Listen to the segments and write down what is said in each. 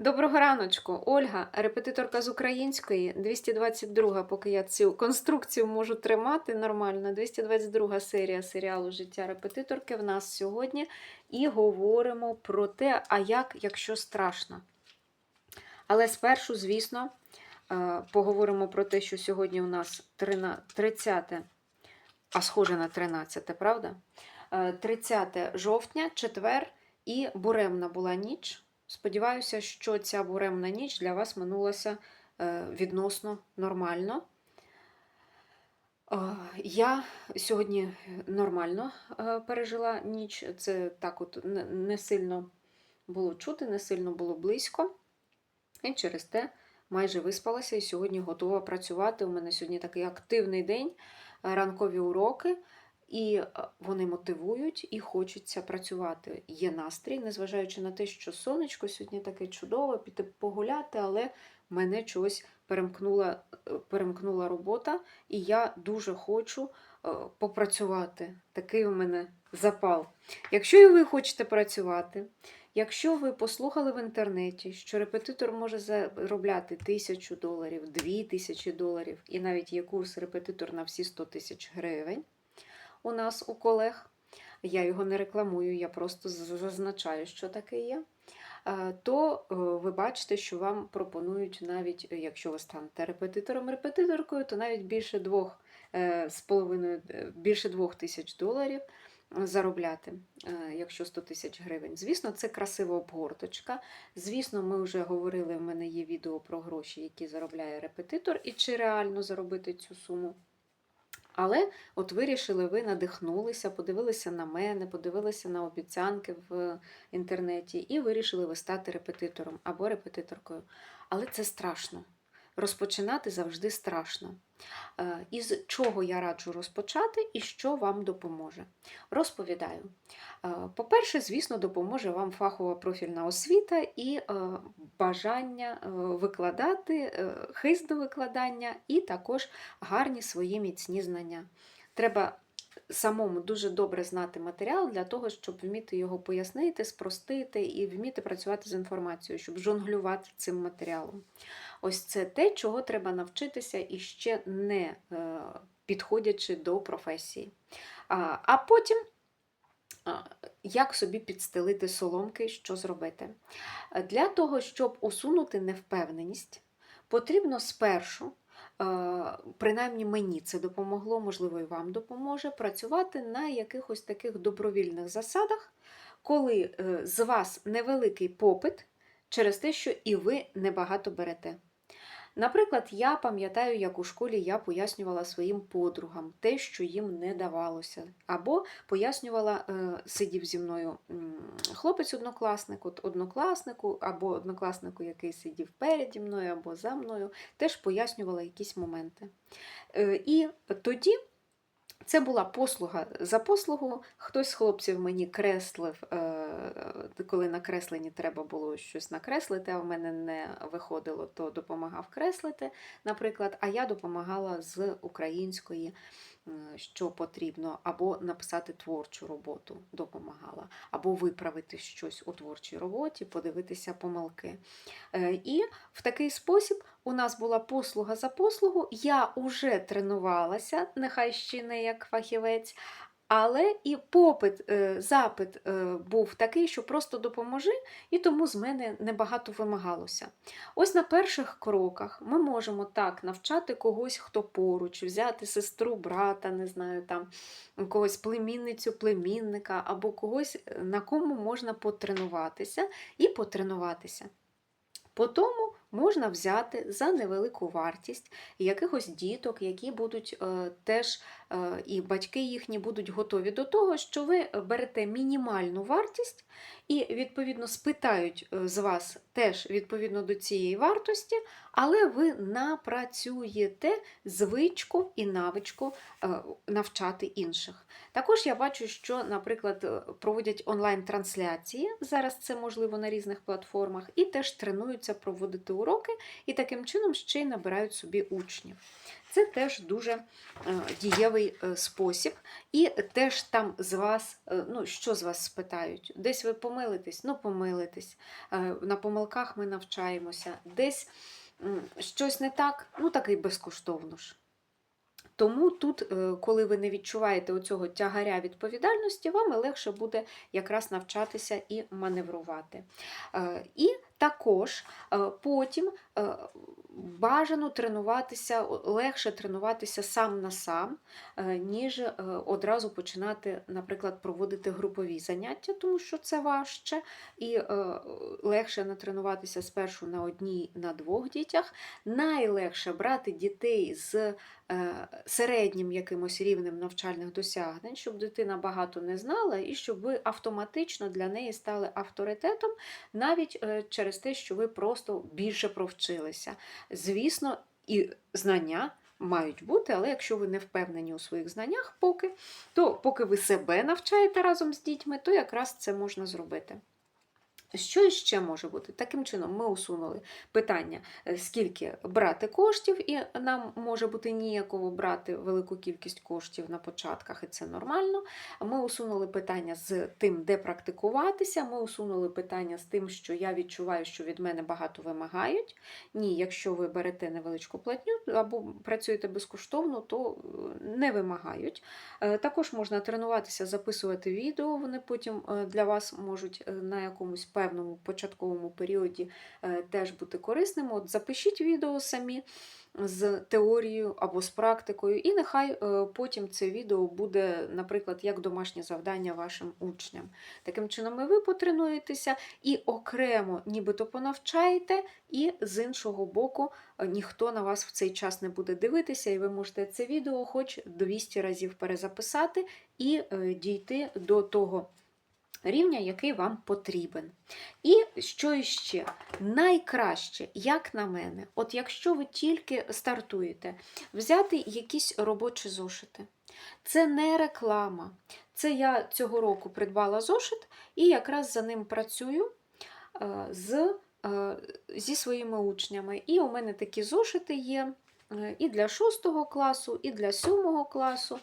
Доброго раночку, Ольга, репетиторка з української, 222, поки я цю конструкцію можу тримати нормально. 222 серія серіалу Життя репетиторки в нас сьогодні. І говоримо про те, а як, якщо страшно. Але спершу, звісно, е, поговоримо про те, що сьогодні у нас 30, а схоже на 13, правда? Е, 30 жовтня, четвер, і буремна була ніч. Сподіваюся, що ця буремна ніч для вас минулася е, відносно нормально. Е, Я сьогодні нормально е, пережила ніч. Це так от не- сильно було чути, не сильно було близько. І через те майже виспалася і сьогодні готова працювати. У мене сьогодні такий активний день, ранкові уроки, і е, вони мотивують і хочеться працювати. Є настрій, незважаючи на те, що сонечко сьогодні таке чудове, піти погуляти, але мене чогось перемкнула, е, перемкнула робота, і я дуже хочу е, попрацювати. Такий у мене запал. Якщо і ви хочете працювати, Якщо ви послухали в інтернеті, що репетитор може заробляти тисячу доларів, дві тисячі доларів, і навіть є курс репетитор на всі 100 тисяч гривень у нас у колег, я його не рекламую, я просто зазначаю, що таке є. е, То е, ви бачите, що вам пропонують навіть, якщо ви станете репетитором-репетиторкою, то навіть більше двох е, з половиною, більше двох тисяч доларів заробляти, якщо 100 тисяч гривень. Звісно, це красива обгорточка. Звісно, ми вже говорили, в мене є відео про гроші, які заробляє репетитор, і чи реально заробити цю суму. Але от вирішили, ви надихнулися, подивилися на мене, подивилися на обіцянки в інтернеті і вирішили ви стати репетитором або репетиторкою. Але це страшно. Розпочинати завжди страшно. Е, Із чого я раджу розпочати і що вам допоможе? Розповідаю. Е, По-перше, звісно, допоможе вам фахова профільна освіта і е, бажання викладати, хист до викладання, і також гарні свої міцні знання. Треба самому дуже добре знати матеріал для того, щоб вміти його пояснити, спростити і вміти працювати з інформацією, щоб жонглювати цим матеріалом. Ось це те, чого треба навчитися і ще не е, підходячи до професії. А, потім. Як собі підстелити соломки, що зробити? Для того, щоб усунути невпевненість, потрібно спершу, принаймні мені це допомогло, можливо, і вам допоможе, працювати на якихось таких добровільних засадах, коли е, з вас невеликий попит через те, що і ви небагато берете. Наприклад, я пам'ятаю, як у школі я пояснювала своїм подругам те, що їм не давалося. Або пояснювала, е, сидів зі мною хлопець-однокласник, от однокласнику, або однокласнику, який сидів переді мною, або за мною, теж пояснювала якісь моменти. Е, І тоді. Це була послуга за послугу. Хтось з хлопців мені креслив, е, коли на кресленні треба було щось накреслити, а в мене не виходило, то допомагав креслити, наприклад, а я допомагала з української, що потрібно, або написати творчу роботу допомагала, або виправити щось у творчій роботі, подивитися помилки. Е, І в такий спосіб у нас була послуга за послугу. Я уже тренувалася, нехай ще не як фахівець, але і попит, е, запит е, був такий, що просто допоможи, і тому з мене небагато вимагалося. Ось на перших кроках ми можемо так навчати когось, хто поруч, взяти сестру, брата, не знаю, там когось племінницю, племінника, або когось, на кому можна потренуватися і потренуватися. По тому можна взяти за невелику вартість якихось діток, які будуть е, теж, і батьки їхні будуть готові до того, що ви берете мінімальну вартість і, відповідно, спитають е, з вас теж відповідно до цієї вартості, але ви напрацюєте звичку і навичку е, навчати інших. Також я бачу, що, наприклад, е, проводять онлайн-трансляції, зараз це можливо на різних платформах, і теж тренуються проводити уроки, і таким чином ще й набирають собі учнів. Це теж дуже е, дієвий е, спосіб. І теж там з вас, е, ну, що з вас спитають? Десь ви помилитесь? Ну, помилитесь. На помилках ми навчаємося. Десь щось не так, ну так і безкоштовно ж. Тому тут, коли ви не відчуваєте оцього тягаря відповідальності, вам легше буде якраз навчатися і маневрувати. І також е, потім е, бажано тренуватися, легше тренуватися сам на сам, е, ніж одразу починати, наприклад, проводити групові заняття, тому що це важче, і легше натренуватися спершу на одній, на двох дітях. Найлегше брати дітей з середнім якимось рівнем навчальних досягнень, щоб дитина багато не знала, і щоб ви автоматично для неї стали авторитетом, навіть е, через те, що ви просто більше провчилися. Звісно, і знання. Мають бути, але якщо ви не впевнені у своїх знаннях, поки, то поки ви себе навчаєте разом з дітьми, то якраз це можна зробити. Що іще може бути? Таким чином, ми усунули питання, е, скільки брати коштів, і нам може бути ніяково брати велику кількість коштів на початках, і це нормально. Ми усунули питання з тим, де практикуватися. Ми усунули питання з тим, що я відчуваю, що від мене багато вимагають. Ні, якщо ви берете невеличку платню або працюєте безкоштовно, то е, не вимагають. Е, Також можна тренуватися, записувати відео. Вони потім для вас можуть на якомусь певному початковому періоді е, теж бути корисними. От запишіть відео самі з теорією або з практикою, і нехай е, потім це відео буде, наприклад, як домашнє завдання вашим учням. Таким чином, і ви потренуєтеся і окремо нібито понавчаєте, і з іншого боку, е, ніхто на вас в цей час не буде дивитися, і ви можете це відео хоч 200 разів перезаписати і дійти до того рівня, який вам потрібен. І що іще? Найкраще, як на мене, от якщо ви тільки стартуєте, взяти якісь робочі зошити. Це не реклама. Це я цього року придбала зошит і якраз за ним працюю е, з, е, зі своїми учнями. І у мене такі зошити є е, і для 6 класу, і для 7 класу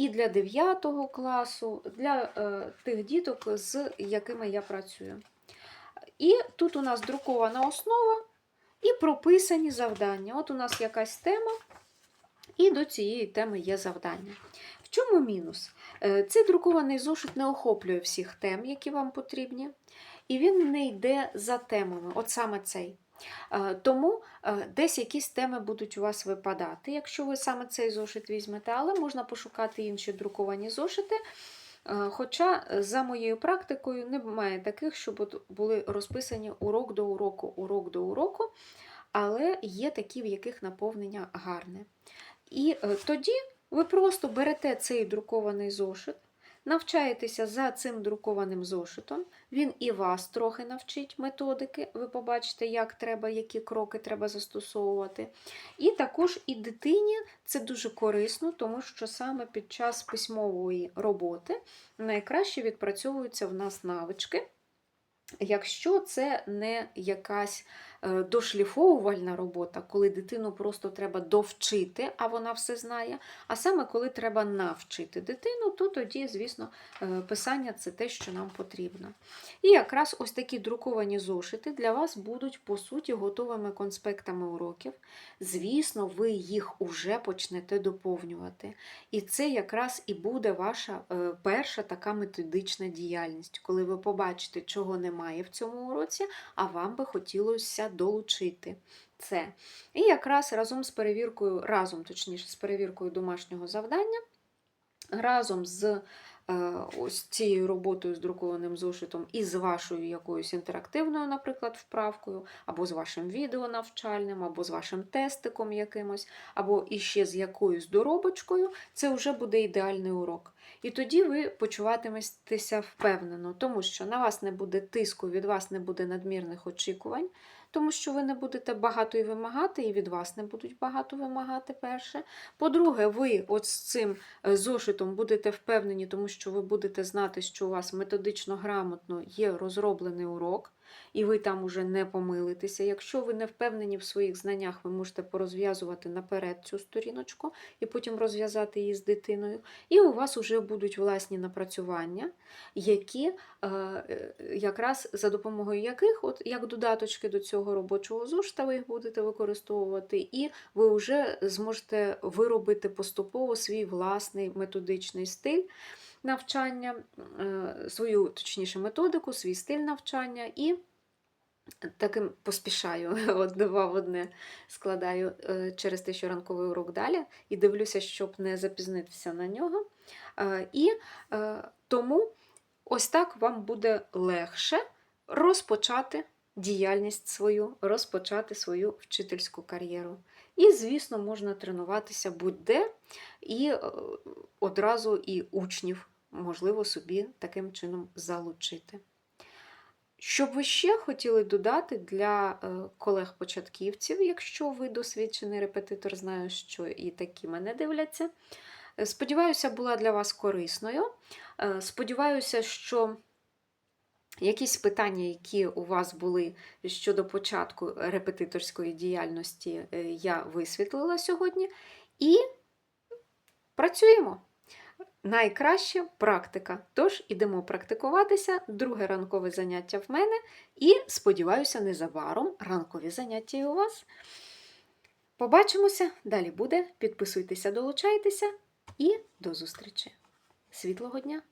і для 9 класу, для е, тих діток, з якими я працюю. І тут у нас друкована основа і прописані завдання. От у нас якась тема, і до цієї теми є завдання. В чому мінус? Е, Цей друкований зошит не охоплює всіх тем, які вам потрібні, і він не йде за темами, от саме цей. Е, Тому е, десь якісь теми будуть у вас випадати, якщо ви саме цей зошит візьмете, але можна пошукати інші друковані зошити. Е, Хоча, за моєю практикою, немає таких, щоб були розписані урок до уроку, урок до уроку, але є такі, в яких наповнення гарне. І тоді ви просто берете цей друкований зошит, навчаєтеся за цим друкованим зошитом. Він і вас трохи навчить методики. Ви побачите, як треба, які кроки треба застосовувати. І також і дитині це дуже корисно, тому що саме під час письмової роботи найкраще відпрацьовуються в нас навички. Якщо це не якась дошліфовувальна робота, коли дитину просто треба довчити, а вона все знає, а саме коли треба навчити дитину, то тоді, звісно, е, писання це те, що нам потрібно. І якраз ось такі друковані зошити для вас будуть, по суті, готовими конспектами уроків. Звісно, ви їх уже почнете доповнювати. І це якраз і буде ваша е, перша така методична діяльність, коли ви побачите, чого немає в цьому уроці, а вам би хотілося долучити це. І якраз разом з перевіркою, разом, точніше, з перевіркою домашнього завдання, разом з е, ось цією роботою з друкованим зошитом і з вашою якоюсь інтерактивною, наприклад, вправкою, або з вашим відео навчальним, або з вашим тестиком якимось, або іще з якоюсь доробочкою, це вже буде ідеальний урок. І тоді ви почуватиметеся впевнено, тому що на вас не буде тиску, від вас не буде надмірних очікувань, тому що ви не будете багато і вимагати, і від вас не будуть багато вимагати перше. По-друге, ви от з цим е, зошитом будете впевнені, тому що ви будете знати, що у вас методично грамотно є розроблений урок. І ви там уже не помилитеся. Якщо ви не впевнені в своїх знаннях, ви можете порозв'язувати наперед цю сторіночку і потім розв'язати її з дитиною. І у вас вже будуть власні напрацювання, які е, якраз за допомогою яких, от як додаточки до цього робочого зошита, ви їх будете використовувати, і ви вже зможете виробити поступово свій власний методичний стиль навчання, е, свою точніше методику, свій стиль навчання і таким поспішаю от два в одне складаю е, через те, що ранковий урок далі, і дивлюся, щоб не запізнитися на нього. Е, І тому ось так вам буде легше розпочати діяльність свою, розпочати свою вчительську кар'єру. І, звісно, можна тренуватися будь-де і одразу і учнів, можливо, собі таким чином залучити. Що б ви ще хотіли додати для е, колег-початківців, якщо ви досвідчений репетитор, знаю, що і такі мене дивляться. Е, Сподіваюся, була для вас корисною. Е, Сподіваюся, що якісь питання, які у вас були щодо початку репетиторської діяльності, я висвітлила сьогодні. І працюємо. Найкраще практика. Тож ідемо практикуватися. Друге ранкове заняття в мене. І сподіваюся, незабаром ранкові заняття і у вас. Побачимося, далі буде. Підписуйтеся, долучайтеся і до зустрічі. Світлого дня!